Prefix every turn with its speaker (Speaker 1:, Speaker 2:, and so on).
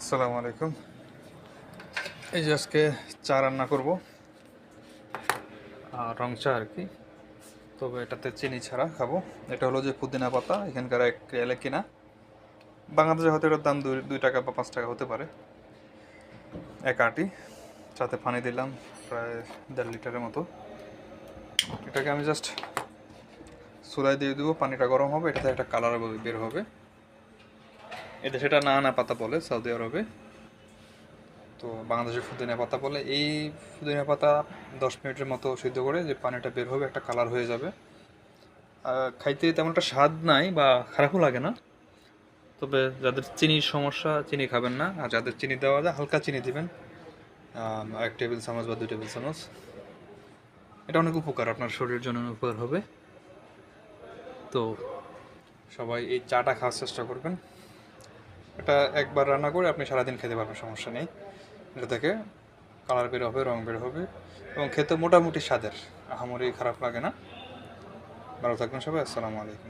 Speaker 1: আসসালামু আলাইকুম। এই যে আজকে চা রান্না করব। আর রং চা আর কি। তবে এটাতে চিনি ছাড়া খাব। এটা হলো যে পুদিনা পাতা, এখানকার এক এলে কিনা। বাংলাদেশে হয়তো এটার দাম দুই দুই টাকা বা পাঁচ টাকা হতে পারে। এক আটি। সাথে পানি দিলাম প্রায় দেড় লিটারের মতো। এটাকে আমি জাস্ট চুলায় দিয়ে দেবো, পানিটা গরম হবে। এটাতে একটা কালার বের হবে। এটা সেটা না না পাতা বলে সৌদি আরবে। তো বাংলাদেশে ফুদিনা পাতা বলে, এই ফুদিনা পাতা দশ মিনিটের মতো সিদ্ধ করে যে পানিটা বের হবে একটা কালার হয়ে যাবে। খাইতে তেমন একটা স্বাদ নাই বা খারাপও লাগে না। তবে যাদের চিনির সমস্যা, চিনি খাবেন না। আর যাদের চিনি দেওয়া যায়, হালকা চিনি দিবেন। এক টেবিল চামচ বা দুই টেবিল চামচ। এটা অনেক উপকার, আপনার শরীরের জন্য উপকার হবে। তো সবাই এই চাটা খাওয়ার চেষ্টা করবেন। এটা একবার রান্না করে আপনি সারাদিন খেতে পারবেন, সমস্যা নেই। এটা থেকে কালার বের হবে, রং বের হবে এবং খেতে মোটামুটি স্বাদের। আহামরি খারাপ লাগে না। ভালো থাকবেন সবাই, আসসালামু আলাইকুম।